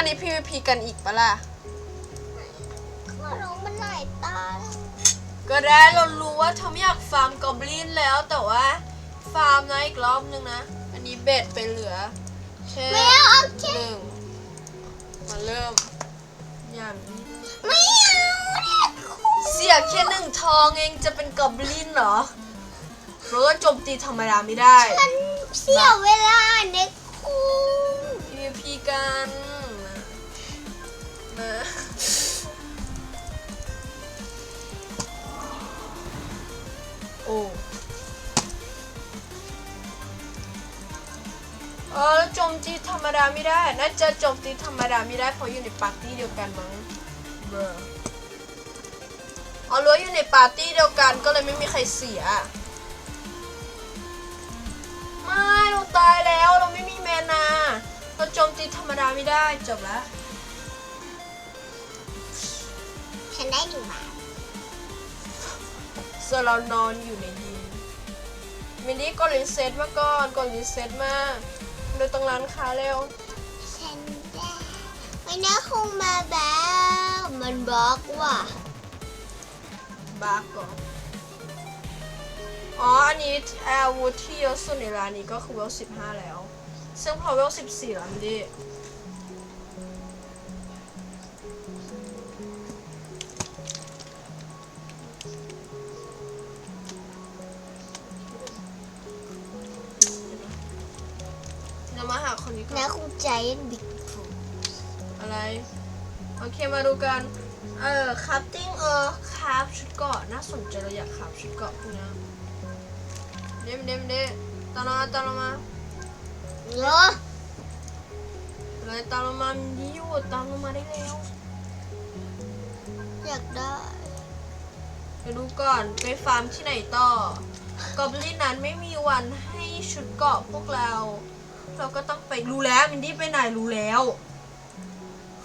รั้งนี้ PVP กันอีกปะล่ะว่าน้องมันหลายตาก็ได้เรารู้ว่าทอมอยากฟาร์มกอบลินแล้วแต่ว่า ฟาร์มนะอีกรอบนึงนะ อันนี้เบ็ดไปเหลือแค่ไม่เอาโอเคหนึ่งมาเริ่มอย่างนี้ไม่เอาเนี่ยเสียแค่หนึ่งทองเองจะเป็นกอบลินเหรอเพราะว่าโจมตีธรรมดาไม่ได้ฉันเสียเวลาเน็กคุณ PVP กัน เออแล้วโจมตีธรรมดาไม่ได้ น่าจะโจมตีธรรมดาไม่ได้เพราะอยู่ในปาร์ตี้เดียวกันมั้งเบอร์เอารู้วอยู่ในปาร์ตี้เดียวกันก็เลยไม่มีใครเสีย ไม่เราตายแล้วเราไม่มีแมนนาเราโจมตีธรรมดาไม่ได้จบแล้ว ฉันได้หนึ่งบาท ส่วนเรานอนอยู่ในยิมมินดี้กดรีเซ็ตมาก่อนกดรีเซ็ตมาดูตรงร้านค้าเร็ว ฉันได้ไม่น่าคงมาแบบมันบล็อกว่ะบาร์ก่อนอ๋อ อันนี้อาวุธที่เยอะสุดในร้านนี้ก็คือเวล15แล้ว ซึ่งพอเวล14แล้วมินดี้ คนนี้ก่อนน่าคงใจบิ๊กฟูอะไร โอเคมาดูกัน เออคราฟติ้งเออคราฟชุดเกราะน่าสนใจเราอยากคราฟชุดเกราะพวกนี้เดมเดมเดมตามเรามาตามเรามาเหรออะไรตามเรามามันดีอยู่ตามเรามาได้แล้วอยากได้ไปดูก่อนไปฟาร์มที่ไหนต่อกอบลินนั้นไม่มีวันให้ชุดเกราะพวกเรา เราก็ต้องไปรู้แล้วมินดี้ไปไหนรู้แล้ว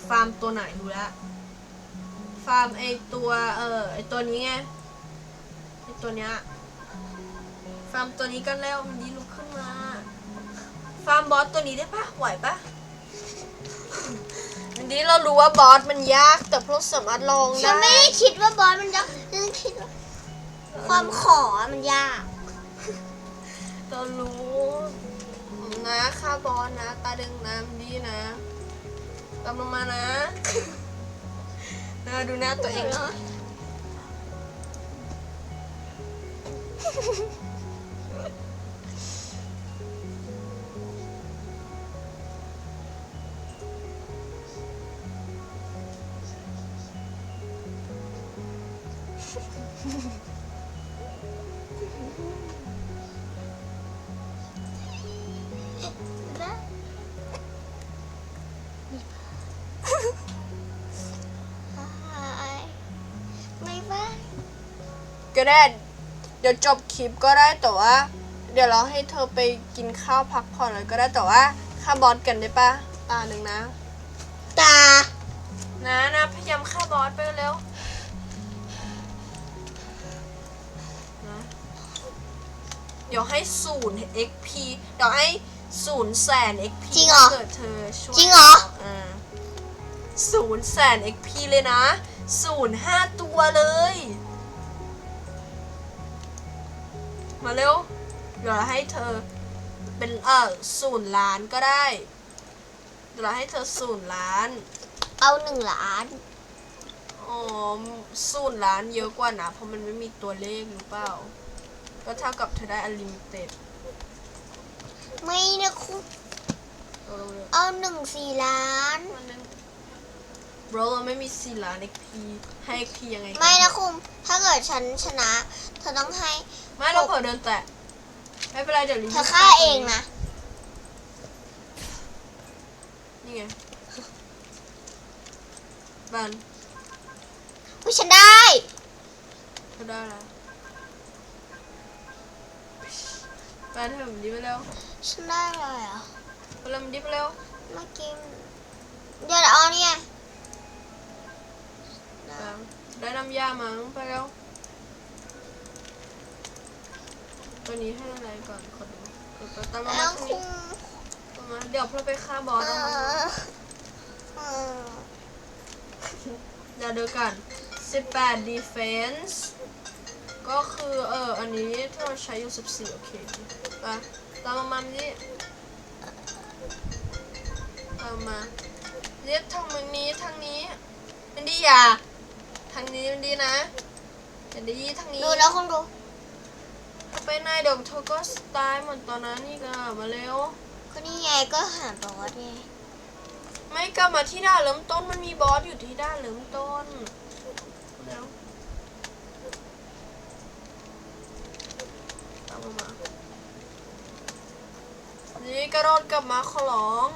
ฟาร์มตัวไหนรู้แล้ว ฟาร์มไอตัวเออไอตัวนี้ไงไอตัวเนี้ยฟาร์มตัวนี้กันแล้วมินดี้ลุกขึ้นมา ฟาร์มบอสตัวนี้ได้ปะไหวปะมินดี้เรารู้ว่าบอสมันยากแต่พวกสามารถลองฉันไม่ได้ได้คิดว่าบอสมันยากฉันคิดว่าความขอมันยาก เรารู้ นะค่าบอลนะ ตาดึงน้ำดีนะตามลงมานะนะดูหน้าตัวเองเนาะไม่ ก็ได้ เดี๋ยวจบคลิปก็ได้แต่ว่า เดี๋ยวเราให้เธอไปกินข้าวพักผ่อนเลยก็ได้แต่ว่าค่าบอสกันได้ปะตาหนึ่งนะ ตา นะนะพยายามฆ่าบอสไปเร็วนะเดี๋ยวให้ศูนย์ XP เดี๋ยวให้ศูนย์แสน XP จริงเหรอ ถ้าเกิดเธอช่วย จริงเหรอศูนย์แสน XP เลยนะศูนย์ห้าตัวเลย มาเร็ว เดี๋ยวเราให้เธอเป็นเออศูนย์ล้านก็ได้ เดี๋ยวเราให้เธอศูนย์ล้าน เอาหนึ่งล้านอ๋อศูนย์ล้านเยอะกว่านะ เพราะมันไม่มีตัวเลขหรือเปล่า ก็เท่ากับเธอได้อลิมิเต็ดไม่นะคุณเอาหนึ่งสี่ล้าน บรเราไม่มีสี่ล้าน XP ให้ XP ยังไงกัไม่นะคุณถ้าเกิดฉันชนะ เธอต้องให้ ไม่เราเผลอเดินแตะไม่เป็นไรเดี๋ยวรีวิวเธอฆ่าเองนะ นี่ไงบันวิฉันได้เธอได้แล้วบันเธอมันดีไปแล้วฉันได้อะไรอะไปแล้วมันดีไปแล้วเมื่อกี้เดี๋ยวเอาเนี่ย บันได้น้ำ ยามั้งไปแล้วตัวนี้ให้อะไรก่อนขอดูกดไปตามมาแล้วตรงคุนี้ณตามมาเดี๋ยวเราไปฆ่าบอสเอเอามาออเดี๋ยวดูกัน 18 defense ก็คือเอออันนี้ที่เราใช้อยู่ 14 โอเคไปตามมามานี่ตามมาเรียกทางมึงนี้ทางนี้มันดีอย่า ทางนี้มันดีนะอย่าดีทางนี้ดูแล้วคุณดูไปไหนเดี๋ยวเธอก็ตายเหมือนตอนนั้นนี่ก็มาเร็วก็นี่ไงก็หาบอสไงไม่กลับมาที่ด่านเริ่มต้นมันมีบอสอยู่ที่ด่านเริ่มต้นเร็วตามมามานี่กระโดดกลับมาขอร้อง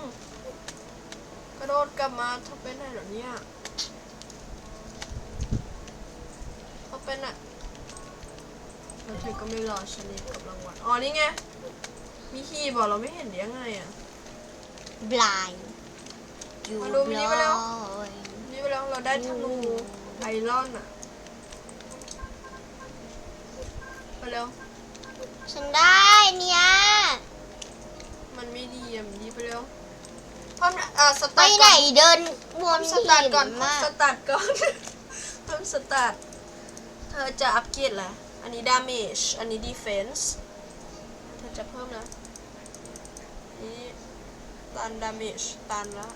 กระโดดกลับมาเธอเป็นไหนเหรอเนี่ย เธอเป็นอะแล้วเธอก็ไม่รอฉันเองกับรางวัลอ๋อนี่ไง มีคีย์บอกเราไม่เห็นได้ยังไงอะบลายอยู่มาดูมินิมาแล้วบลายนี่ไปแล้วเราได้ธนูไอรอนอะไปเร็วฉันได้เนี่ยมันไม่ดีอะมันดีไปเร็วเพิ่มอะสไปตาร์ทไหนก่อนเดินวเพิ่นมสตาร์ทก่อนหิเพิ่มมาก สตาร์ทก่อน เพิ่มสตาร์ทเธ อจะอัพเกรดแหละอันนี้ damage อันนี้ defense เธอจะเพิ่มนะนี่ตัน damage ตันแล้ว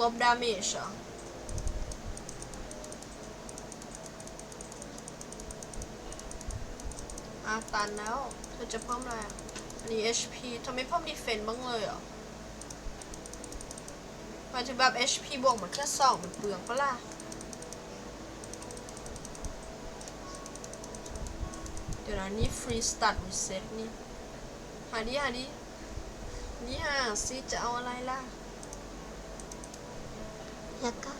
ลบ damage เหรออะตันแล้ว เธอจะเพิ่มอะไรอะอันนี้ HP เธอไม่เพิ่ม defense บ้างเลยเหรอ มายถึงแบบ HP บวกมันแค่สองมันเปลืองปะล่ะ เดี๋ยวนะนี่ free start reset นี่ หาดิหาดินี่หาซิจะเอาอะไรล่ะ แล้วก็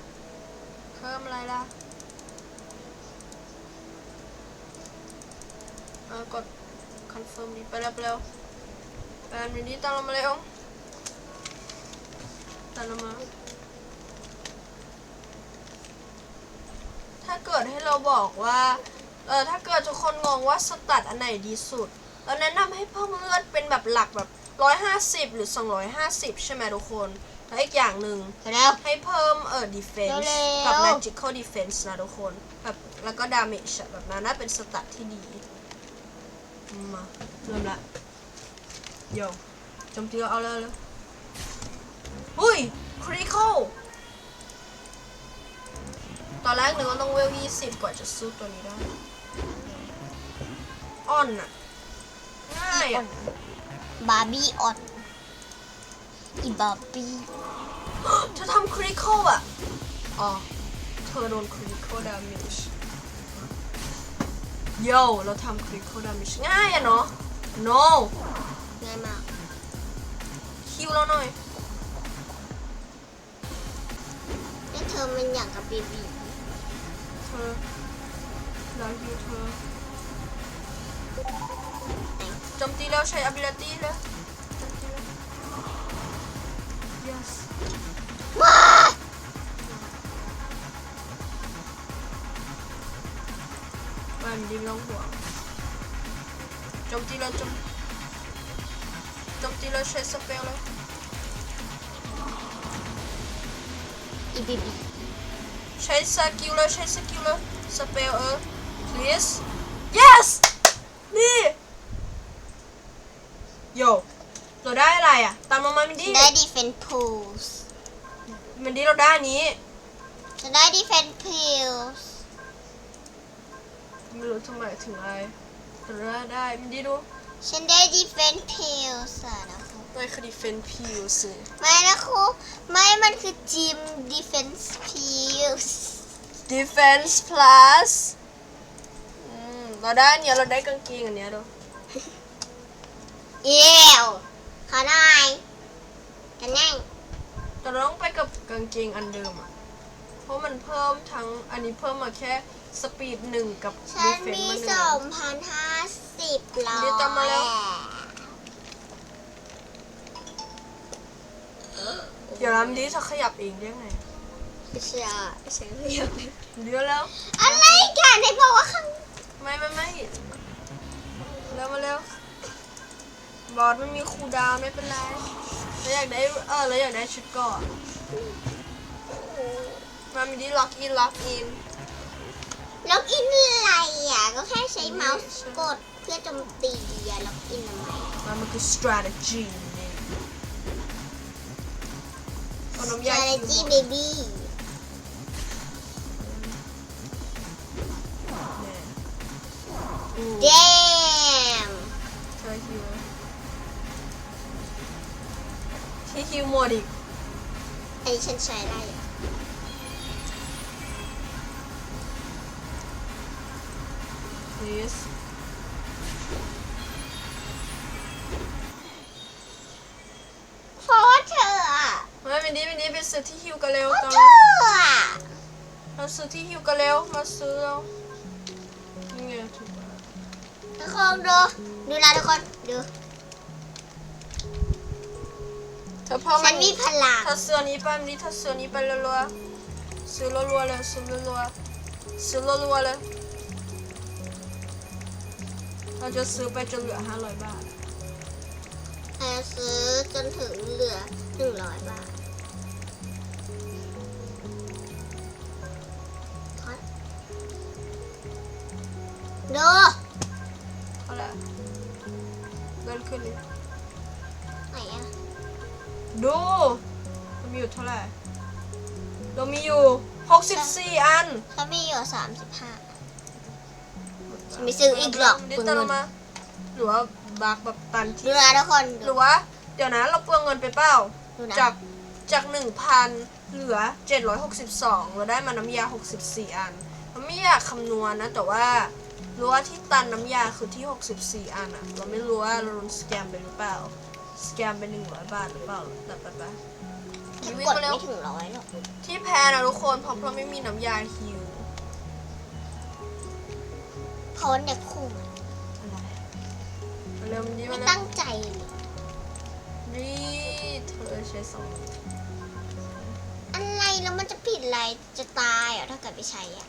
เพิ่มอะไรล่ะ เออกด confirm ดีไปแล้วไปแล้วแฟนมินดี้ตามเรามาเร็ว ตามเรามาถ้าเกิดให้เราบอกว่า เออถ้าเกิดทุกคนงงว่าสตัดอันไหนดีสุด เราแนะนำให้เพิ่มเลือดเป็นแบบหลักแบบ150หรือ250ใช่ไหมทุกคน แล้วอีกอย่างหนึ่งไปแล้ว ให้เพิ่มเออ defense เร็วๆกับ magical defense นะทุกคนแบบแล้วก็ damage อะแบบนั้นน่าเป็นสตัตที่ดี มา เริ่มละโยจมตีเอาเลยเลย หุ้ย critical ตอนแรกนึกว่าต้องเวล20กว่าจะสู้ตัวนี้ได้อ่อนอะง่ายอะบาร์บี้ออนอีบาร์บี้เธอทำ critical อะอ๋อ เธอโดน critical damage โย่เราทำ critical damage ง่ายอะเนาะ no ง่ายมากคิวเราหน่อย อมันอย่างกับเบบีเธอเราฮิวเธอโจมตีแล้วใช้ ability แล้วโจมตีแล้ว yes ว้ามันยิงลงหัวโจมตีแล้วโจมโจมตีแล้วใช้สเปลแล้วอีเบบี ใช้สกิลแล้วใช้สกิลแล้วสเปลเออ please yes นี่โยเราได้อะไรอะ ตามมามามินดี้ได้ดีเฟนพูสมินดี้เราได้อันนี้ฉันได้ดีเฟนพิลส์ไม่รู้ทำไมถึงอะไรแต่ได้ได้มินดี้ดูฉันได้ดีเฟนพิลส์อะนะครู ไม่คือดีเฟนพิวสิไม่นะครูไม่มันคือจิมดีเฟนส์พิลส์ defense plus อืมเราได้อันเนี้ยเราได้กางเกงอันเนี้ยดูเอี่ยวขอหน่อยกันไงแต่เราต้องไปกับกางเกงอันเดิมอะ เพราะมันเพิ่มทั้งอันนี้เพิ่มมาแค่สปีดหนึ่งกับ ฉัน defense มีมาหนึ่งสองพันห้าสิบร้อยเดี๋ยวตามมาแล้ว ดี๋ยวน้ำดีจะขยับเองได้ไงไม่ใช่ฉันเรียกเดี๋ยวแล้ว อะไรกันให้บอกว่าข้างไม่ไม่ไม่เร็วมาเร็วบอสไม่มีคูดาวไม่เป็นไรเราอยากได้เออเราอยากได้ชุดก่อนมามดี้ล็อกอินล็อกอินล็อกอินอะไรอะก็แค่ใช้เมาส์กดเพื่อโจมตีอะล็อกอินทำไมมันมันคือ strategy นี่เอาน้ำยา strategy คิว baby เนี่ย damn ใช่คิวที่คิวหมดอีกอันนี้ฉันใช้ได้อยู่ please เพราะว่าเธออะ มามินดี้มินดี้ไปซื้อที่ฮิวกันเร็วเพราะตอนเธออะมาซื้อที่ฮิวกันเร็วมาซื้อแล้วนี่ไงถูกแล้วทุกคนดูดูนะทุกคนดูเธอพ่อฉัมันมีพลังถ้าซื้ออันนี้ไปมินดี้ถ้าซื้ออันนี้ไปรัวๆซื้อรัวๆเลยซื้อรัวๆซื้อรัวๆเลยเราจะซื้อไปจนเหลือห้าร้อยบาทเธอซื้อจนถึงเหลือหนึ่งร้อยบาท ดูเท่าไหร่เดินขึ้นดิไหนอะดูเรามีอยู่เท่าไหร่เรามีอยู่หกสิบสี่อันฉันมีอยู่สามสิบห้าฉันไม่ซื้ออีกหรอกดิจิตอลมาหรือว่าบักแบบตันดูที่นะทุกคนหดูรือว่า เดี๋ยวนะเราเปลืองเงินไปเปล่า ดูนะจาก จากหนึ่งพันเหลือเจ็ดร้อยหกสิบสองเราได้มาน้ำยาหกสิบสี่อันเราไม่อยากคำนวณนะ แต่ว่า รู้ว่าที่ตันน้ำยาคือที่หกสิบสี่อันอะเราไม่รู้ว่าเราโดนสแกมไปหรือเปล่า สแกมไปหนึ่งร้อยบาทหรือเปล่าแต่ไปไปฉันวิ่งกดมาเร็วไม่ถึงร้อยหรอกที่แพ้นะทุกคนเพราะเราไม่มีน้ำยาฮิวเพราะว่าเด็กคู่มันอะไรมาเร็วมันดีไม่มาตั้เร็วงใจเลยนี่เธอใช้สองมืออะไรแล้วมันจะผิดอะไรจะตายเหรอถ้าเกิดไปใช้อะ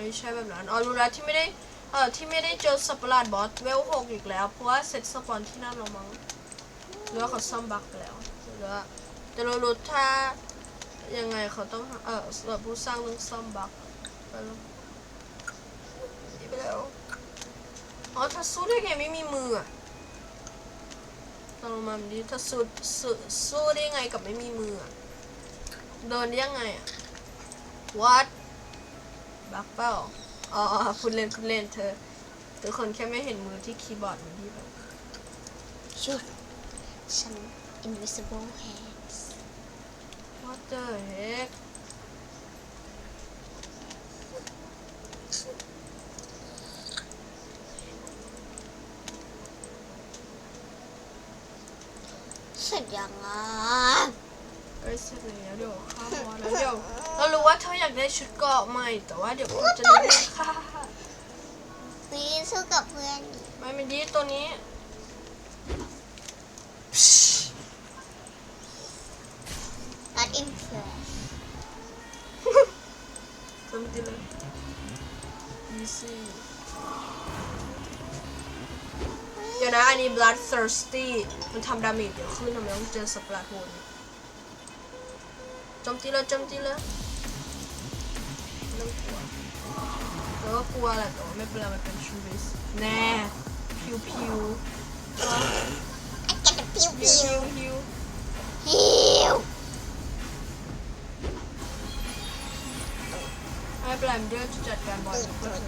ไม่ใช่แบบนั้นอ๋อรู้แล้วที่ไม่ได้เออที่ไม่ได้เจอสัตว์ประหลาดบอสเวลหกอีกแล้ว เพราะว่าเซตสปอนที่นั่นเรามั้งหรือว่าเขาซ่อมบั๊กไปแล้วหรือว่าแต่เรารู้ถ้ายังไงเขาต้องเออสำหรับผู้สร้างต้องซ่อมบั๊กไปแล้วไปแล้วอ๋อถ้าสู้ได้ไงไม่มีมืออะตอนมาแบบนี้ถ้าสู้สู้สู้ได้ไงกับไม่มีมืออะเดินได้ยังไงอะ what บักเปล่าอ๋ออ๋อพูดเล่นพูดเล่นเธอ ทุกคนแค่ไม่เห็นมือที่คีย์บอร์ดมันที่แบบชุดฉัน invisible hands what the heck เสร็จยังอะเอ้ยเสร็จแล้วเดี๋ยวข้ามวันแล้วเดี๋ยว เรารู้ว่าเธออยากได้ชุดเกราะใหม่ แต่ว่าเดี๋ยวคุณจะได้ค่ะวีสู้กับเพื่อนไม่เป็นดีตัวนี้ not impressed จำติเลย easy เดี๋ยวนะ อันนี้ blood thirsty มันทำดาเมจเดี๋ยวขึ้นทำไมต้องเจอสปราโทนโจมตีเลยโจมตีเลย ไม่ต้องกลัวแล้วก็กลัวแหละแต่ว่าไม่เป็นไรมันเป็นชูริสแน่พิวพิว I get the pew พิว pew พิวพิว pew ไม่เป็นไรมันเดี๋ยวจะจัดการบอลก็เธอ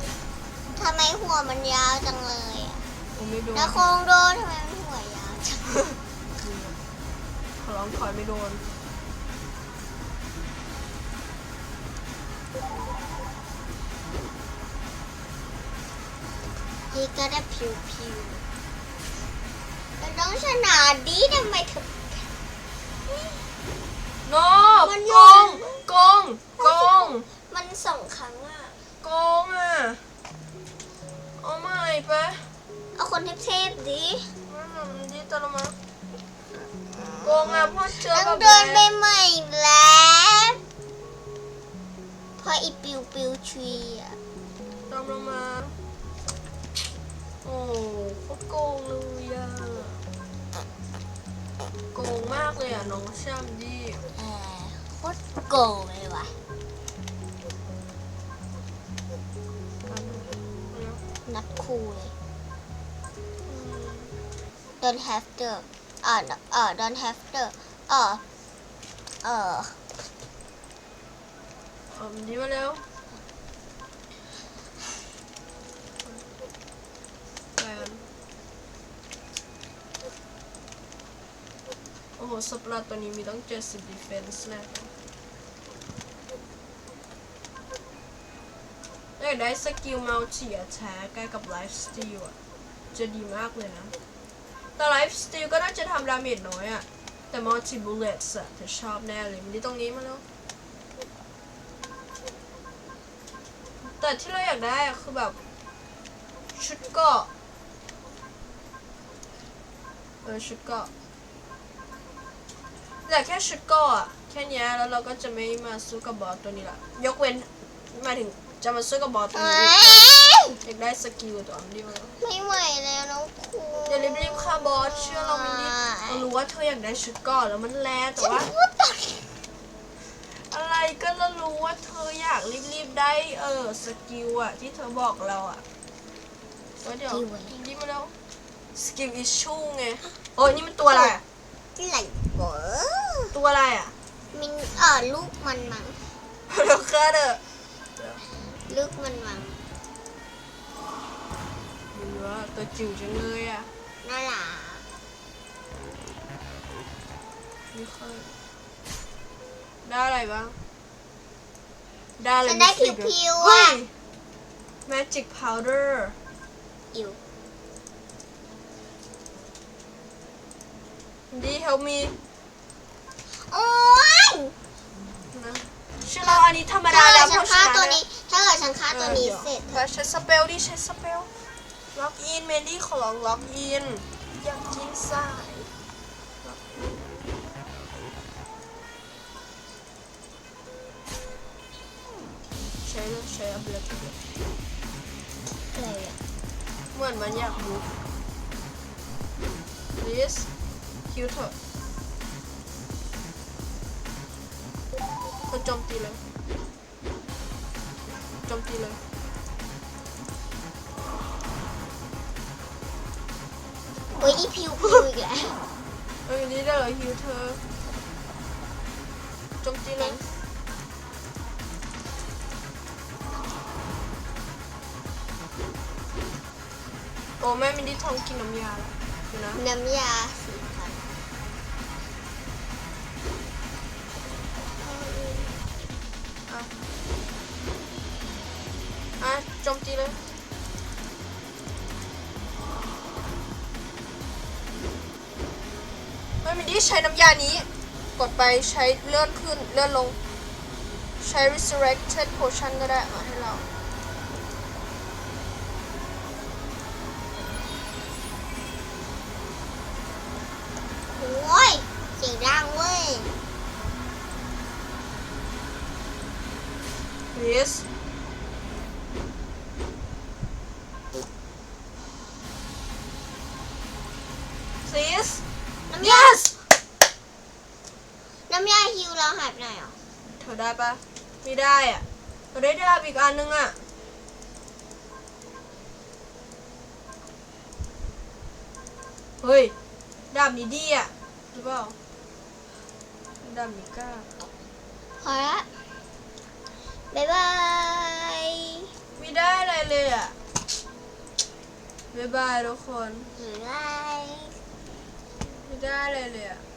ทำไมหัวมันยาวจังเลยอะผมไม่โดนแล้วโคงโดนทำไมมันหัวยาวจังขอร้องถอยไม่โดน นี่ก็ได้ผิวผิวเราต้องชนะดีทำไมเธอ โนมันโกยังงโกง โกง มันสองครั้งอะ โกงอะ เอาใหม่ปะเอาคนเทพๆดิมันมันดีตลอดมาโกงอะพ่อเจอต้กัอบงเดินไปแม่ใหม่อีกแล้วเพราะอีปิวปิวทรีอะตามลงมา โอ้โคตรโกงเลยอะโกงมากเลยอะน้องแช่ำดิเออโคตรโกงเลยว่ะนัดคูเลย don't have the เอ่อเอ่อ don't have the เอ่อเออเอามันดีมาแล้วไปกันโอ้โหสปดาห์ตัวนี้มีต้อง70 defense แน่อยาได้สกิล multi attack ใกล้กับ life steal อะ จะดีมากเลยนะ แต่ life steal ก็น่าจะทำดาเมจน้อยอะ แต่ multi bullets อะเธอชอบแน่เลยมันดีตรงนี้มาแล้วแต่ที่เราอยากได้อะคือแบบ ชุดเกาะเออชุดเกาะ แต่แค่ชุดเกราะอะแค่เนี้ยแล้วเราก็จะไม่มาสู้กับบอสตัวนี้ละยกเว้นหมายถึงจะมาสู้กับบอสตัวเอ้นี้ยอยากได้สกิลตัวนี้มาไม่ไหวแล้วน้องคูอย่ารีบๆฆ่าบอสเชื่อเราไม่รีบเรารู้ว่าเธออยากได้ชุดเกราะแล้วมันแลแต่ฉันว่าพูดตอนอะไรก็เรารู้ว่าเธออยากรีบๆได้เออสกิลอะที่เธอบอกเราอะว่าเดี๋ยวรีบมาแล้วสกิลอิชชูไงโอ้ยนี่มันตัวอะไรอะ ไหลเวอตัวอะไรอะมินเอ่อลูกมันมั้งเราแค่เด้อลูกมันมั้งดูว่าตัวจิ๋วจังเลยอะน่ารักไม่ค่อยได้อะไรบ้าง ได้อะไรฉันได้ม่ผิวสิบผิวเฮ้อะย magic powder อิว ดี help me โอ้ยนะเชื่อเราอันนี้ธรรมถ้าดาเกิแล้ดวฉันฆ่าเพตัวราะฉะนี้ ถ้าเกิดฉันฆ่าตัวนี้เสร็จเออใช้สเปลดิใช้สเปลล็อกอินเมนดี้ขอลองล็อกอินอยากกินสายล็อกอินใช้เลยใช้อัพเลทอะไรอะเหมือนมันอยากบุก please คิวเถอะก็โจมตีเลยโจมตีเลยโอ้ยอีผิวผิวอีกแล้วเอ้ยนี่ได้เหรอฮิวเธอโจมตีเลยโอ้แม่มินดี้ทองกินน้ำยาแล้วเดี๋ยวนะน้ำยา อะอะโจมตีเลยแม่มินดี้ใช้น้ำยานี้ กดไปใช้เลื่อนขึ้นเลื่อนลง ใช้ resurrected potion ก็ได้มาให้เรา โอ้ยเสียงดังเว้ย please ซีส น้ำยา yes น้ำยาฮิวเราหายไปไหนอะเธอได้ปะไม่ได้อะเราได้ดาบอีกอันนึงอะเฮ้ยดาบนี้ดีอะหรือเปล่าดาบนี้กล้าพอละบ๊ายบายไม่ได้อะไรเลยอะบ๊ายบายทุกคนบ๊ายบายไม่ได้อะไรเลยอะ